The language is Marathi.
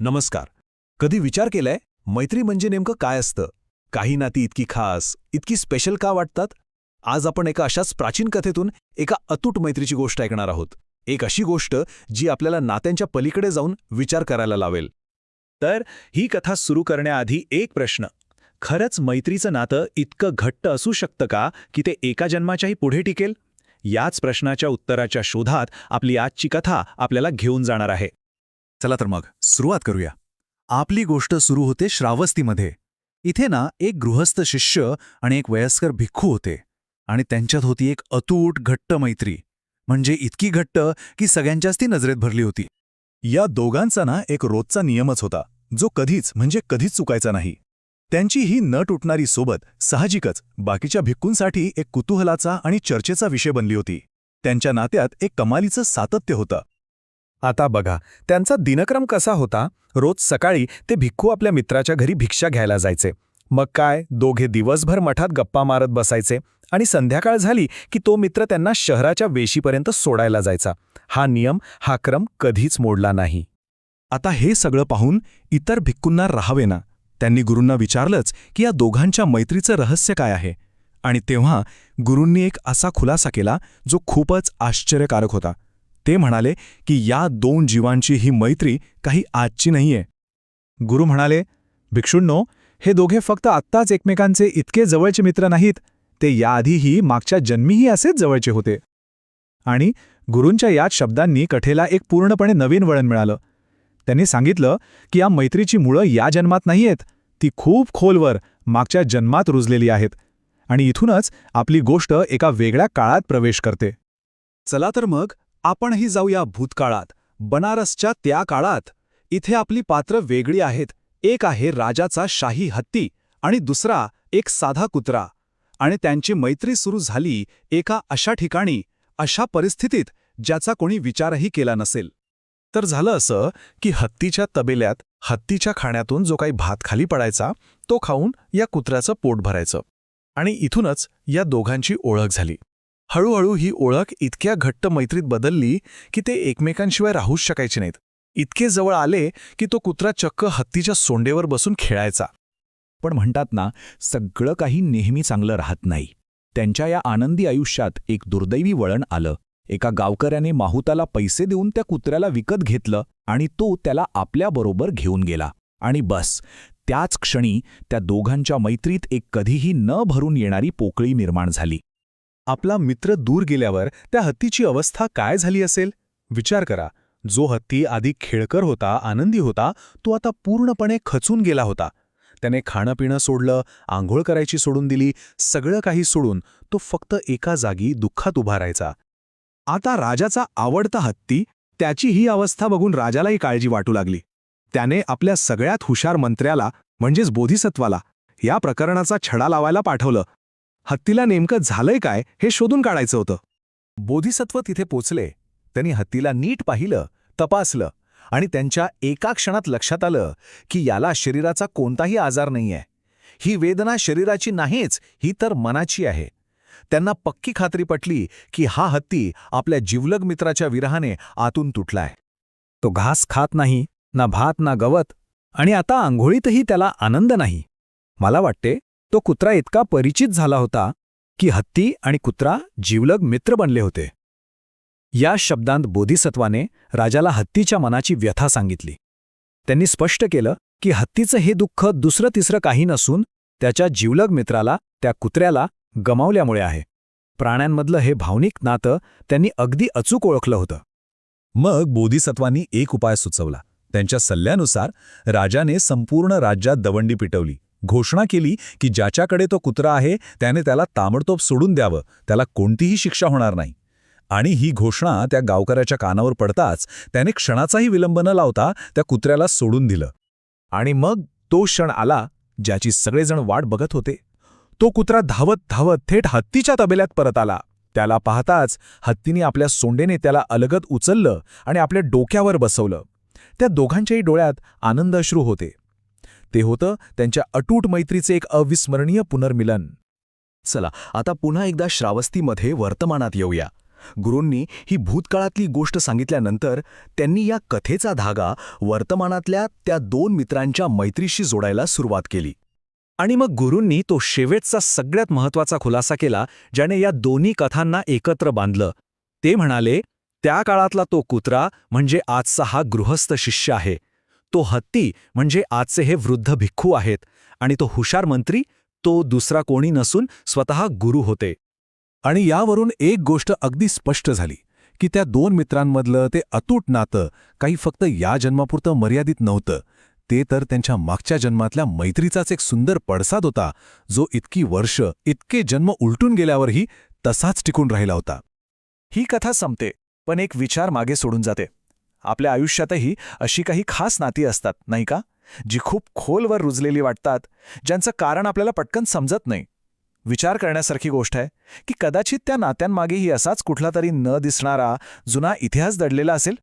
नमस्कार. कधी विचार केलाय? मैत्री म्हणजे नेमकं काय असतं? काही नाती इतकी खास इतकी स्पेशल का वाटतात? आज आपण एका अशाच प्राचीन कथेतून एका अतूट मैत्रीची गोष्ट ऐकणार आहोत. एक अशी गोष्ट जी आपल्याला नात्यांच्या पलीकडे जाऊन विचार करायला लावेल. तर ही कथा सुरू करण्याआधी एक प्रश्न. खरंच मैत्रीचं नातं इतकं घट्ट असू शकतं का की ते एका जन्माच्याही पुढे टिकेल? याच प्रश्नाच्या उत्तराच्या शोधात आपली आजची कथा आपल्याला घेऊन जाणार आहे. चला तर मग सुरुवात करूया. आपली गोष्ट सुरू होते श्रावस्तीमध्ये. इथे ना एक गृहस्थ शिष्य आणि एक वयस्कर भिक्खू होते. आणि त्यांच्यात होती एक अतूट घट्ट मैत्री. म्हणजे इतकी घट्ट की सगळ्यांच्याच ती नजरेत भरली होती. या दोघांचा ना एक रोजचा नियमच होता. जो कधीच म्हणजे कधीच चुकायचा नाही. त्यांची ही न तुटणारी सोबत साहजिकच बाकीच्या भिक्कूंसाठी एक कुतूहलाचा आणि चर्चेचा विषय बनली होती. त्यांच्या नात्यात एक कमालीचं सातत्य होतं. आता बघा त्यांचा दिनक्रम कसा होता? रोज सकाळी ते भिक्खू आपल्या मित्राच्या घरी भिक्षा घ्यायला जायचे. मग काय? दोघे दिवसभर मठात गप्पा मारत बसायचे आणि संध्याकाळ झाली की तो मित्र त्यांना शहराच्या वेशीपर्यंत सोडायला जायचा. हा नियम हा क्रम कधीच मोडला नाही. आता हे सगळं पाहून इतर भिक्कूंना राहावे ना त्यांनी गुरूंना विचारलंच की या दोघांच्या मैत्रीचं रहस्य काय आहे? आणि तेव्हा गुरूंनी एक असा खुलासा केला जो खूपच आश्चर्यकारक होता. ते म्हणाले की या दोन जीवांची ही मैत्री काही आजची नाहीये. गुरु म्हणाले भिक्षूंनो हे दोघे फक्त आत्ताच एकमेकांचे इतके जवळचे मित्र नाहीत ते याआधीही मागच्या जन्मीही असेच जवळचे होते. आणि गुरूंच्या याच शब्दांनी कठेला एक पूर्णपणे नवीन वळण मिळालं. त्यांनी सांगितलं की या मैत्रीची मुळं या जन्मात नाहीयेत ती खूप खोलवर मागच्या जन्मात रुजलेली आहेत आणि इथूनच आपली गोष्ट एका वेगळ्या काळात प्रवेश करते. चला तर मग आपणही जाऊया भूतकाळात बनारसच्या त्या काळात. इथे आपली पात्र वेगळी आहेत. एक आहे राजाचा शाही हत्ती आणि दुसरा एक साधा कुत्रा. आणि त्यांची मैत्री सुरू झाली एका अशा ठिकाणी अशा परिस्थितीत ज्याचा कोणी विचारही केला नसेल. तर झालं असं की हत्तीच्या तबेल्यात हत्तीच्या खाण्यातून जो काही भात खाली पडायचा तो खाऊन या कुत्र्याचं पोट भरायचं. आणि इथूनच या दोघांची ओळख झाली. हळूहळू ही ओळख इतक्या घट्ट मैत्रीत बदलली की ते एकमेकांशिवाय राहूच शकायचे नाहीत. इतके जवळ आले की तो कुत्रा चक्क हत्तीच्या सोंडेवर बसून खेळायचा. पण म्हणतात ना सगळं काही नेहमी चांगलं राहत नाही. त्यांच्या या आनंदी आयुष्यात एक दुर्दैवी वळण आलं. एका गावकऱ्याने माहुताला पैसे देऊन त्या कुत्र्याला विकत घेतलं आणि तो त्याला आपल्याबरोबर घेऊन गेला. आणि बस त्याच क्षणी त्या दोघांच्या मैत्रीत एक कधीही न भरून येणारी पोकळी निर्माण झाली. आपला मित्र दूर गेल्यावर त्या हत्तीची अवस्था काय झाली असेल? विचार करा. जो हत्ती आधी खेळकर होता आनंदी होता तो आता पूर्णपणे खचून गेला होता. त्याने खाणं पिणं सोडलं आंघोळ करायची सोडून दिली सगळं काही सोडून तो फक्त एका जागी दुःखात उभा राहायचा. आता राजाचा आवडता हत्ती त्याची ही अवस्था बघून राजालाही काळजी वाटू लागली. त्याने आपल्या सगळ्यात हुशार मंत्र्याला म्हणजेच बोधिसत्वाला या प्रकरणाचा छडा लावायला पाठवलं. हत्तीला नेमकं झालंय काय हे शोधून काढायचं होतं. बोधिसत्व तिथे पोचले. त्यांनी हत्तीला नीट पाहिलं तपासलं आणि त्यांच्या एका क्षणात लक्षात आलं की याला शरीराचा कोणताही आजार नाहीये. ही वेदना शरीराची नाहीच ही तर मनाची आहे. त्यांना पक्की खात्री पटली की हा हत्ती आपल्या जिवलग मित्राच्या विरहाने आतून तुटलाय. तो घास खात नाही ना भात ना गवत आणि आता आंघोळीतही त्याला आनंद नाही. मला वाटते तो कुत्रा इतका परिचित झाला होता की हत्ती आणि कुत्रा जीवलग मित्र बनले होते. या शब्दांत बोधिसत्वाने राजाला हत्तीच्या मनाची व्यथा सांगितली. त्यांनी स्पष्ट केलं की हत्तीचं हे दुःख दुसरं तिसरं काही नसून त्याच्या जीवलग मित्राला त्या कुत्र्याला गमावल्यामुळे आहे. प्राण्यांमधलं हे भावनिक नातं त्यांनी अगदी अचूक ओळखलं होतं. मग बोधिसत्वांनी एक उपाय सुचवला. त्यांच्या सल्ल्यानुसार राजाने संपूर्ण राज्यात दवंडी पिटवली. घोषणा केली की ज्याच्याकडे तो कुत्रा आहे त्याने त्याला ताबडतोब सोडून द्यावं. त्याला कोणतीही शिक्षा होणार नाही. आणि ही घोषणा त्या गावकऱ्याच्या कानावर पडताच त्याने क्षणाचाही विलंब न लावता त्या कुत्र्याला सोडून दिलं. आणि मग तो क्षण आला ज्याची सगळेजण वाट बघत होते. तो कुत्रा धावत धावत थेट हत्तीच्या तबेल्यात परत आला. त्याला पाहताच हत्तीने आपल्या सोंडेने त्याला अलगत उचललं आणि आपल्या डोक्यावर बसवलं. त्या दोघांच्याही डोळ्यात आनंद अश्रू होते. ते होतं त्यांच्या अटूट मैत्रीचे एक अविस्मरणीय पुनर्मिलन. चला आता पुन्हा एकदा श्रावस्तीमध्ये वर्तमानात येऊया. गुरूंनी ही भूतकाळातली गोष्ट सांगितल्यानंतर त्यांनी या कथेचा धागा वर्तमानातल्या त्या दोन मित्रांच्या मैत्रीशी जोडायला सुरुवात केली. आणि मग गुरूंनी तो शेवटचा सगळ्यात महत्त्वाचा खुलासा केला ज्याने या दोन्ही कथांना एकत्र बांधलं. ते म्हणाले त्या काळातला तो कुत्रा म्हणजे आजचा हा गृहस्थ शिष्य आहे. तो हत्ती म्हणजे आजचे हे वृद्ध भिक्खू आहेत आणि तो हुशार मंत्री तो दुसरा कोणी नसून स्वतः गुरु होते. आणि यावरून एक गोष्ट अगदी स्पष्ट झाली की त्या दोन मित्रांमधलं ते अतूट नातं काही फक्त या जन्मापुरतं मर्यादित नव्हतं. ते तर त्यांच्या मागच्या जन्मातल्या मैत्रीचाच एक सुंदर पडसाद होता जो इतकी वर्ष इतके जन्म उलटून गेल्यावरही तसाच टिकून राहिला होता. ही कथा संपते पण एक विचार मागे सोडून जाते. आपल्या आयुष्यातही अशी काही खास नाती असतात नाही का? जी खूप खोलवर रुजलेली वाटतात ज्यांचं कारण आपल्याला पटकन समजत नाही. विचार करण्यासारखी गोष्ट आहे की कदाचित त्या नात्यांमागेही असाच कुठला तरी न दिसणारा जुना इतिहास दडलेला असेल?